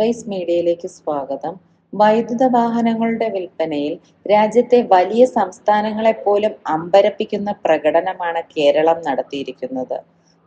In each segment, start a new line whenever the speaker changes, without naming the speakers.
Vice മീഡിയയിലേക്ക് സ്വാഗതം. വൈദ്യുത വാഹനങ്ങളുടെ വിൽപ്പനയിൽ രാജ്യത്തെ വലിയ സംസ്ഥാനങ്ങളെ പോലും അമ്പരപ്പിക്കുന്ന പ്രകടനമാണ് കേരളം നടത്തിയിരിക്കുന്നത്.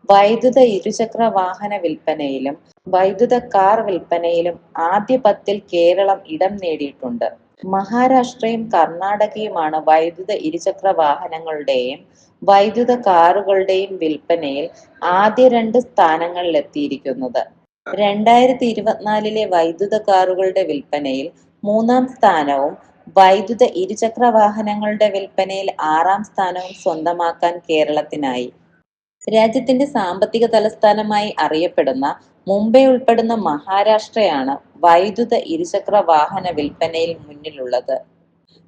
വൈദ്യുത ഇരുചക്ര വാഹന വിൽപ്പനയിലും വൈദ്യുത കാർ വിൽപ്പനയിലും ആദ്യ പത്തിൽ കേരളം ഇടം നേടിയിട്ടുണ്ട്. മഹാരാഷ്ട്രയും കർണാടകയുമാണ് വൈദ്യുത ഇരുചക്ര വാഹനങ്ങളുടെയും വൈദ്യുത കാറുകളുടെയും വിൽപ്പനയിൽ ആദ്യ രണ്ട് സ്ഥാനങ്ങളിലെത്തിയിരിക്കുന്നത്. രണ്ടായിരത്തി ഇരുപത്തിനാലിലെ വൈദ്യുത കാറുകളുടെ വിൽപ്പനയിൽ മൂന്നാം സ്ഥാനവും വൈദ്യുത ഇരുചക്ര വാഹനങ്ങളുടെ വിൽപ്പനയിൽ ആറാം സ്ഥാനവും സ്വന്തമാക്കാൻ കേരളത്തിനായി. രാജ്യത്തിന്റെ സാമ്പത്തിക തലസ്ഥാനമായി അറിയപ്പെടുന്ന മുംബൈ ഉൾപ്പെടുന്ന മഹാരാഷ്ട്രയാണ് വൈദ്യുത ഇരുചക്ര വാഹന വിൽപ്പനയിൽ മുന്നിലുള്ളത്.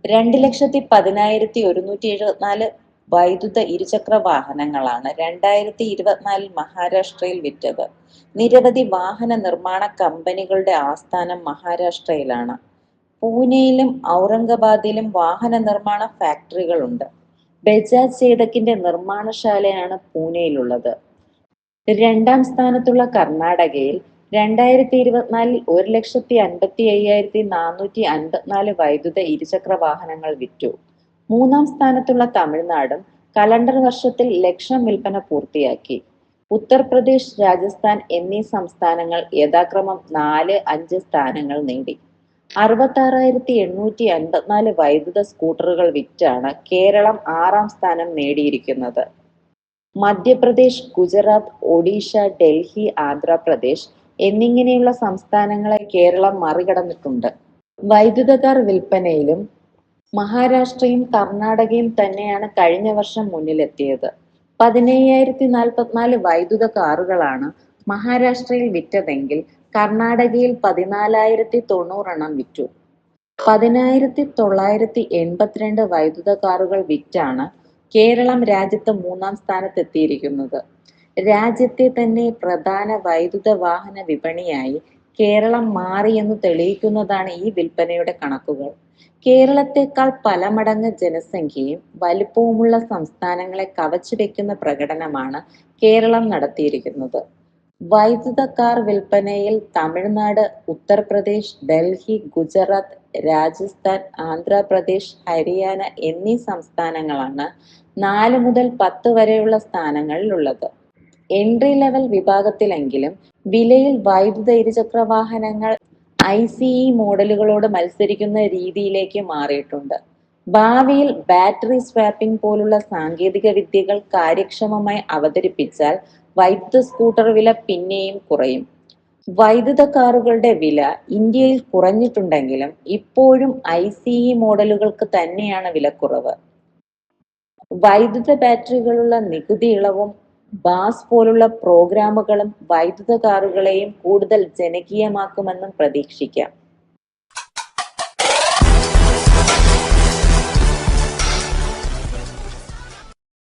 രണ്ട് ലക്ഷത്തി പതിനായിരത്തി ഒരുന്നൂറ്റി എഴുപത്തിനാല് വൈദ്യുത ഇരുചക്ര വാഹനങ്ങളാണ് രണ്ടായിരത്തി ഇരുപത്തിനാലിൽ മഹാരാഷ്ട്രയിൽ വിറ്റത്. നിരവധി വാഹന നിർമ്മാണ കമ്പനികളുടെ ആസ്ഥാനം മഹാരാഷ്ട്രയിലാണ്. പൂനെയിലും ഔറംഗബാദിലും വാഹന നിർമ്മാണ ഫാക്ടറികളുണ്ട്. ബജാജ് ചേതക്കിന്റെ നിർമ്മാണശാലയാണ് പൂനെയിലുള്ളത്. രണ്ടാം സ്ഥാനത്തുള്ള കർണാടകയിൽ രണ്ടായിരത്തി ഇരുപത്തിനാലിൽ ഒരു ലക്ഷത്തി അൻപത്തി അയ്യായിരത്തി നാനൂറ്റി അൻപത്തിനാല് വൈദ്യുത ഇരുചക്ര വാഹനങ്ങൾ വിറ്റു. മൂന്നാം സ്ഥാനത്തുള്ള തമിഴ്നാടും കലണ്ടർ വർഷത്തിൽ ലക്ഷം വിൽപ്പന പൂർത്തിയാക്കി. ഉത്തർപ്രദേശ് രാജസ്ഥാൻ എന്നീ സംസ്ഥാനങ്ങൾ യഥാക്രമം നാല് അഞ്ച് സ്ഥാനങ്ങൾ നേടി. അറുപത്താറായിരത്തി എണ്ണൂറ്റി അൻപത്തിനാല് വൈദ്യുത സ്കൂട്ടറുകൾ വിറ്റാണ് കേരളം ആറാം സ്ഥാനം നേടിയിരിക്കുന്നത്. മധ്യപ്രദേശ് ഗുജറാത്ത് ഒഡീഷ ഡൽഹി ആന്ധ്രാപ്രദേശ് എന്നിങ്ങനെയുള്ള സംസ്ഥാനങ്ങളെ കേരളം മറികടന്നിട്ടുണ്ട്. വൈദ്യുതകാർ വിൽപ്പനയിലും മഹാരാഷ്ട്രയും കർണാടകയും തന്നെയാണ് കഴിഞ്ഞ വർഷം മുന്നിലെത്തിയത്. പതിനയ്യായിരത്തി നാൽപ്പത്തിനാല് വൈദ്യുത കാറുകളാണ് മഹാരാഷ്ട്രയിൽ വിറ്റതെങ്കിൽ കർണാടകയിൽ പതിനാലായിരത്തി തൊണ്ണൂറെണ്ണം വിറ്റു. പതിനായിരത്തി തൊള്ളായിരത്തി എൺപത്തിരണ്ട് വൈദ്യുത കാറുകൾ വിറ്റാണ് കേരളം രാജ്യത്ത് മൂന്നാം സ്ഥാനത്തെത്തിയിരിക്കുന്നത്. രാജ്യത്തെ തന്നെ പ്രധാന വൈദ്യുത വാഹന വിപണിയായി കേരളം മാറിയെന്ന് തെളിയിക്കുന്നതാണ് ഈ വിൽപ്പനയുടെ കണക്കുകൾ. കേരളത്തെക്കാൾ പല മടങ്ങ് ജനസംഖ്യയും വലിപ്പവുമുള്ള സംസ്ഥാനങ്ങളെ കവച്ചു വെക്കുന്ന പ്രകടനമാണ് കേരളം നടത്തിയിരിക്കുന്നത്. വൈദ്യുത കാർ വിൽപ്പനയിൽ തമിഴ്നാട് ഉത്തർപ്രദേശ് ഡൽഹി ഗുജറാത്ത് രാജസ്ഥാൻ ആന്ധ്രാപ്രദേശ് ഹരിയാന എന്നീ സംസ്ഥാനങ്ങളാണ് നാല് മുതൽ പത്ത് വരെയുള്ള സ്ഥാനങ്ങളിലുള്ളത്. എൻട്രി ലെവൽ വിഭാഗത്തിലെങ്കിലും വിലയിൽ വൈദ്യുത ഇരുചക്ര വാഹനങ്ങൾ ഐ സി ഇ മോഡലുകളോട് മത്സരിക്കുന്ന രീതിയിലേക്ക് മാറിയിട്ടുണ്ട്. ഭാവിയിൽ ബാറ്ററി സ്വാപ്പിംഗ് പോലുള്ള സാങ്കേതിക വിദ്യകൾ കാര്യക്ഷമമായി അവതരിപ്പിച്ചാൽ വൈദ്യുത സ്കൂട്ടർ വില പിന്നെയും കുറയും. വൈദ്യുത കാറുകളുടെ വില ഇന്ത്യയിൽ കുറഞ്ഞിട്ടുണ്ടെങ്കിലും ഇപ്പോഴും ഐ സി ഇ മോഡലുകൾക്ക് തന്നെയാണ് വിലക്കുറവ്. വൈദ്യുത ബാറ്ററികളുള്ള നികുതി ഇളവും ബാസ് പോലുള്ള പ്രോഗ്രാമുകളും വൈദ്യുത കാറുകളെയും കൂടുതൽ ജനകീയമാക്കുമെന്നും പ്രതീക്ഷിക്കാം.